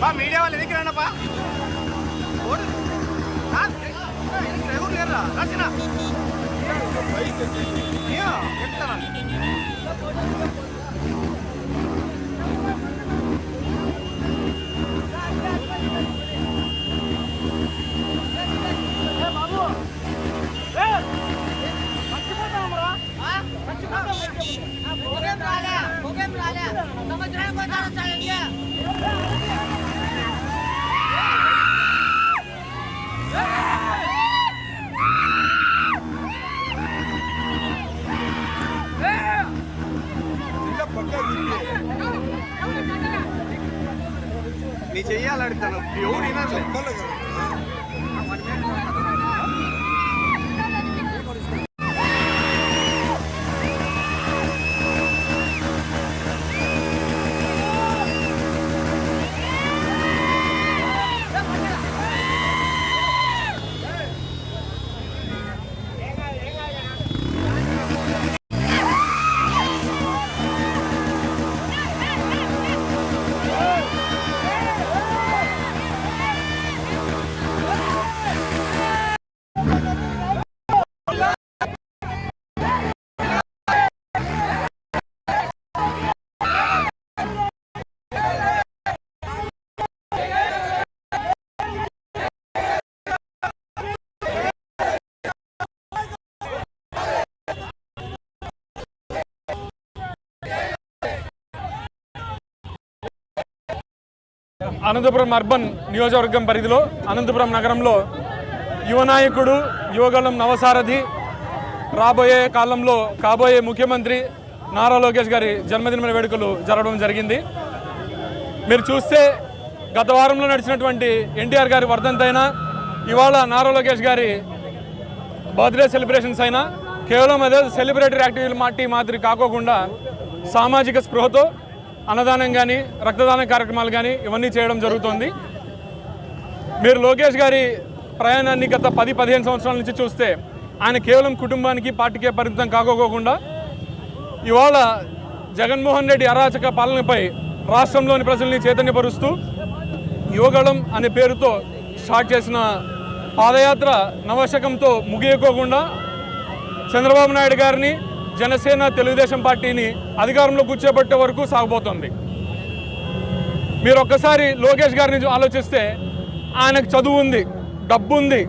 బా మీడియా వాళ్ళు ఎదిగి రండప్పా ఓడు. రా, ఎదురు ఎవరు లేరురా? రా చిన్న. ఏమో, ఎక్కుతాను. పొగేం రాలే పొగేం రాలే సంవత్సరానికి ఒకసారి వస్తాడండి నీ చెయ్యాలి అడుగుతాను ఎవడు వినట్లే అనంతపురం అర్బన్ నియోజకవర్గం పరిధిలో అనంతపురం నగరంలో యువ నాయకుడు యువగలం నవసారథి రాబోయే కాలంలో కాబోయే ముఖ్యమంత్రి నారా లోకేష్ గారి జన్మదిన వేడుకలు జరగడం జరిగింది. మీరు చూస్తే గత వారంలో నడిచినటువంటి ఎన్టీఆర్ గారి వర్ధంతైనా అయినా ఇవాళ నారా లోకేష్ గారి బర్త్డే సెలబ్రేషన్స్ అయినా కేవలం అదే సెలబ్రేటరీ యాక్టివిటీ మాటి మాదిరి కాకోకుండా సామాజిక స్పృహతో అన్నదానం కానీ రక్తదాన కార్యక్రమాలు కానీ ఇవన్నీ చేయడం జరుగుతుంది. మీరు లోకేష్ గారి ప్రయాణాన్ని గత పది పదిహేను సంవత్సరాల నుంచి చూస్తే ఆయన కేవలం కుటుంబానికి పార్టీకే పరిమితం కాకోకుండా ఇవాళ జగన్మోహన్ రెడ్డి అరాచక పాలనపై రాష్ట్రంలోని ప్రజల్ని చైతన్యపరుస్తూ యువగళం అనే పేరుతో స్టార్ట్ చేసిన పాదయాత్ర నవశకంతో ముగియకోకుండా చంద్రబాబు నాయుడు గారిని జనసేన తెలుగుదేశం పార్టీని అధికారంలో కూర్చోబెట్టే వరకు సాగబోతోంది. మీరు ఒక్కసారి లోకేష్ గారిని ఆలోచిస్తే ఆయనకు చదువు ఉంది డబ్బు ఉంది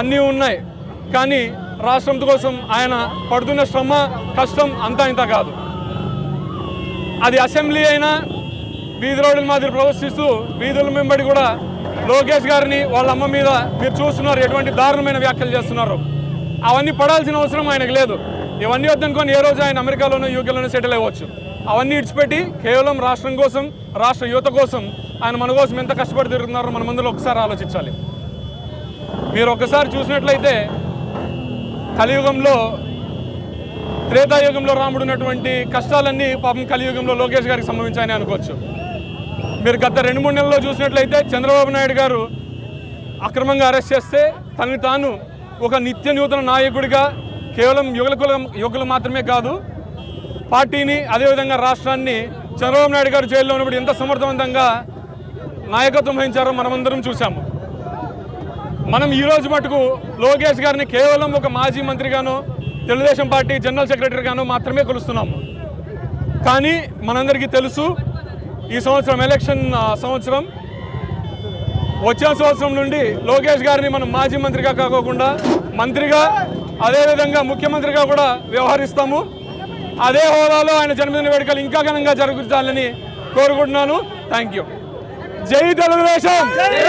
అన్నీ ఉన్నాయి. కానీ రాష్ట్రం కోసం ఆయన పడుతున్న శ్రమ కష్టం అంతా ఇంత కాదు. అది అసెంబ్లీ అయినా వీధి రోడ్ల మాదిరి ప్రవర్తిస్తూ వీధుల వెంబడి కూడా లోకేష్ గారిని వాళ్ళ అమ్మ మీద మీరు చూస్తున్నారు ఎటువంటి దారుణమైన వ్యాఖ్యలు చేస్తున్నారు. అవన్నీ పడాల్సిన అవసరం ఆయనకు లేదు. ఇవన్నీ వద్దనుకొని ఏ రోజు ఆయన అమెరికాలోనూ యూకేలోనూ సెటిల్ అవ్వచ్చు. అవన్నీ ఇడిచిపెట్టి కేవలం రాష్ట్రం కోసం రాష్ట్ర యువత కోసం ఆయన మన కోసం ఎంత కష్టపడి తిరుగుతున్నారో మన ముందులో ఒకసారి ఆలోచించాలి. మీరు ఒకసారి చూసినట్లయితే కలియుగంలో త్రేతాయుగంలో రాముడు ఉన్నటువంటి కష్టాలన్నీ పాపం కలియుగంలో లోకేష్ గారికి సంభవించాయని అనుకోవచ్చు. మీరు గత రెండు మూడు నెలల్లో చూసినట్లయితే చంద్రబాబు నాయుడు గారు అక్రమంగా అరెస్ట్ చేస్తే తనని తాను ఒక నిత్య నూతన నాయకుడిగా కేవలం యుగల యువకులు మాత్రమే కాదు పార్టీని అదేవిధంగా రాష్ట్రాన్ని చంద్రబాబు నాయుడు గారు జైల్లో ఉన్నప్పుడు ఎంత సమర్థవంతంగా నాయకత్వం వహించారో మనమందరం చూసాము మనం ఈ రోజు మటుకు లోకేష్ గారిని కేవలం ఒక మాజీ మంత్రిగానో తెలుగుదేశం పార్టీ జనరల్ సెక్రటరీగానో మాత్రమే కొలుస్తున్నాము. కానీ మనందరికీ తెలుసు ఈ సంవత్సరం ఎలక్షన్ సంవత్సరం వచ్చే సంవత్సరం నుండి లోకేష్ గారిని మనం మాజీ మంత్రిగా కాకోకుండా మంత్రిగా అదేవిధంగా ముఖ్యమంత్రిగా కూడా వ్యవహరిస్తాము. అదే హోదాలో ఆయన జన్మదిన వేడుకలు ఇంకా ఘనంగా జరుగుతాలని కోరుకుంటున్నాను. థ్యాంక్ యూ జై తెలుగుదేశం! జై జై!